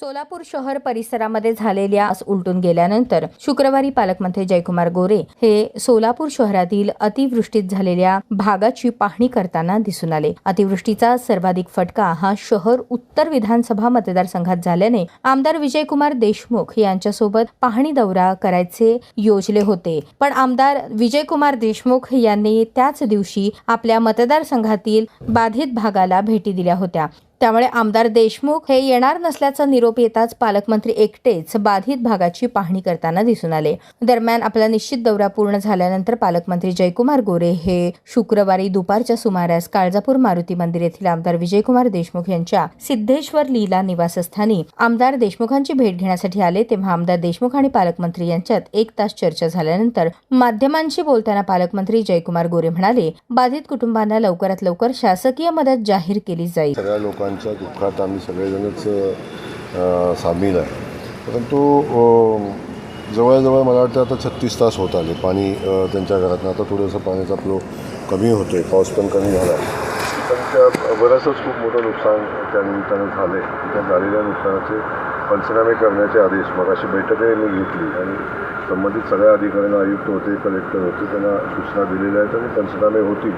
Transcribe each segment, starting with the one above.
सोलापूर शहर परिसरामध्ये झालेल्या उलटून गेल्यानंतर शुक्रवारी पालकमंत्री जयकुमार गोरे हे सोलापूर शहरातील अतिवृष्टीत झालेल्या भागाची पाहणी करताना दिसून आले. अतिवृष्टीचा सर्वाधिक फटका हा शहर उत्तर विधानसभा मतदारसंघात झाल्याने आमदार विजयकुमार देशमुख यांच्यासोबत पाहणी दौरा करायचे योजले होते. पण आमदार विजयकुमार देशमुख यांनी त्याच दिवशी आपल्या मतदारसंघातील बाधित भागाला भेटी दिल्या होत्या. त्यामुळे आमदार देशमुख हे येणार नसल्याचा निरोप येताच पालकमंत्री एकटेच बाधित भागाची पाहणी करताना दिसून आले. दरम्यान आपला निश्चित दौरा पूर्ण झाल्यानंतर पालकमंत्री जयकुमार गोरे हे शुक्रवारी दुपारच्या सुमारास काळजापूर मारुती मंदिर येथील आमदार विजयकुमार देशमुख यांच्या सिद्धेश्वर लीला निवासस्थानी आमदार देशमुखांची भेट घेण्यासाठी आले. तेव्हा आमदार देशमुख आणि पालकमंत्री यांच्यात एक तास चर्चा झाल्यानंतर माध्यमांशी बोलताना पालकमंत्री जयकुमार गोरे म्हणाले बाधित कुटुंबांना लवकरात लवकर शासकीय मदत जाहीर केली जाईल. सगळ्या दुःखात आम्ही सगळेजणच सामील आहे. परंतु जवळजवळ मला वाटतं आता छत्तीस तास होत आले. पाणी त्यांच्या घरातनं आता थोडंसं पाण्याचा फ्लो कमी होतो आहे पाऊस पण कमी झाला आहे पण त्या खूप मोठं नुकसान त्या निमित्तानं झालं आहे त्या झालेल्या नुकसानाचे पंचनामे करण्याचे आदेश. मग अशी बैठकही मी घेतली आणि संबंधित सगळ्या अधिकाऱ्यांना आयुक्त होते कलेक्टर होते त्यांना सूचना दिलेल्या आहेत आणि पंचनामे होतील.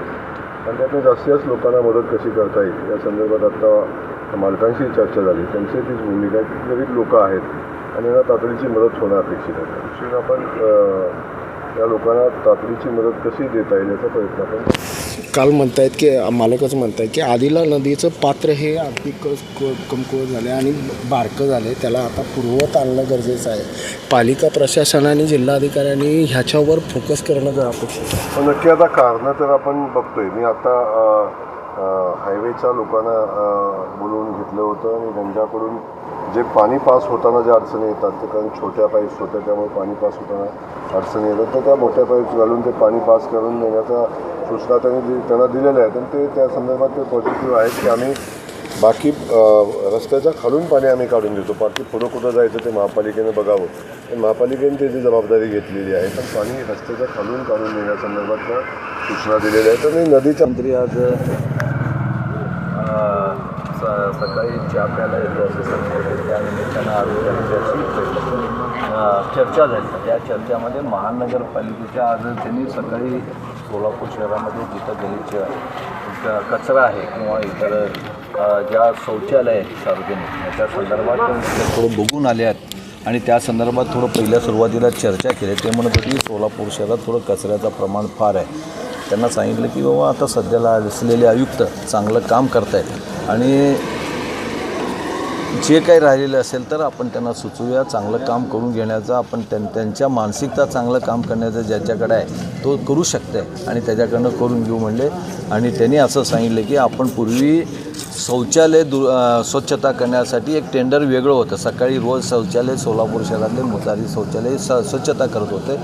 आणि त्यातून जास्तीत जास्त लोकांना मदत कशी करता येईल? या संदर्भात आता मालकांशी चर्चा झाली. त्यांची तीच भूमिका आहे की गरीब लोक आहेत आणि यांना तातडीची मदत होणं अपेक्षित आहे. आपण या लोकांना तातडीची मदत कशी देता येईल याचा प्रयत्न आपण काल म्हणतायत की मालकच म्हणतायत की आदिला नदीचं पात्र हे अगदी क कमकुवत झाले आणि बारकं झाले त्याला आता पूर्वत आणणं गरजेचं आहे. पालिका प्रशासनाने जिल्हाधिकाऱ्यांनी ह्याच्यावर फोकस करणं गरज अपेक्षित आहे नक्की आता कारणं तर आपण बघतोय. मी आता बारावीच्या लोकांना बोलवून घेतलं होतं आणि त्यांच्याकडून जे पाणी पास होताना ज्या अडचणी येतात ते कारण छोट्या पाईप्स होत्या त्यामुळे पाणी पास होताना अडचणी येतात. तर त्या मोठ्या पाईप्स घालून ते पाणी पास करून देण्याचा सूचना त्यांनी दि- त्यांना दिलेल्या आहेत. आणि ते त्या संदर्भात ते पॉझिटिव्ह आहेत की आम्ही बाकी रस्त्याच्या खालून पाणी आम्ही काढून देतो. बाकी पुढं कुठं जायचं ते महापालिकेने बघावं. आणि महापालिकेने त्याची जबाबदारी घेतलेली आहे. पण पाणी रस्त्याच्या खालून काढून देण्यासंदर्भात त्या सूचना दिलेल्या आहेत. आणि नदीच्या मंत्री आज स- सकाळी चहा प्यायला येतो असं आरोग्याची चर्चा झाली. त्या चर्चामध्ये महानगरपालिकेच्या आज त्यांनी सकाळी सोलापूर शहरामध्ये जिथं गलीच्या कचरा आहे किंवा इतर ज्या शौचालय आहेत सार्वजनिक याच्या संदर्भात थोडं बघून आले आहेत. आणि त्या संदर्भात थोडं पहिल्या सुरुवातीला चर्चा केली. ते म्हणत होती की सोलापूर शहरात थोडं कचऱ्याचं प्रमाण फार आहे. त्यांना सांगितलं की बाबा आता सध्याला असलेले आयुक्त चांगलं काम करतायत. आणि जे काही राहिलेलं असेल तर आपण त्यांना सुचवूया चांगलं काम करून घेण्याचं. आपण त्यां त्यांच्या मानसिकता चांगलं काम करण्याचा ज्याच्याकडे आहे तो करू शकते आणि त्याच्याकडनं करून घेऊ म्हणले. आणि त्यांनी असं सांगितलं की आपण पूर्वी शौचालय दु स्वच्छता करण्यासाठी एक टेंडर वेगळं होतं. सकाळी रोज शौचालय सोलापूर शहरातले मुतारी शौचालय स स्वच्छता करत होते.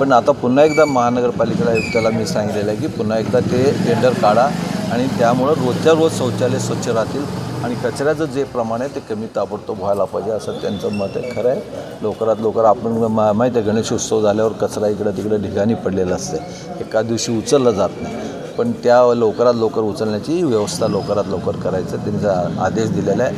पण आता पुन्हा एकदा महानगरपालिकेला आयुक्ताला मी सांगितलेलं आहे की पुन्हा एकदा ते टेंडर काढा आणि त्यामुळं रोजच्या रोज शौचालय स्वच्छ राहतील आणि कचऱ्याचं जे प्रमाण आहे ते कमी ताबडतोब व्हायला पाहिजे असं त्यांचं मत आहे. खरं आहे. लवकरात लवकर आपण मा माहीत आहे गणेश उत्सव झाल्यावर कचरा इकडं तिकडं ठिकाणी पडलेला असते. एका दिवशी उचललं जात नाही. पण त्या लवकरात लवकर उचलण्याची व्यवस्था लवकरात लवकर करायचं त्यांचा आदेश दिलेला आहे.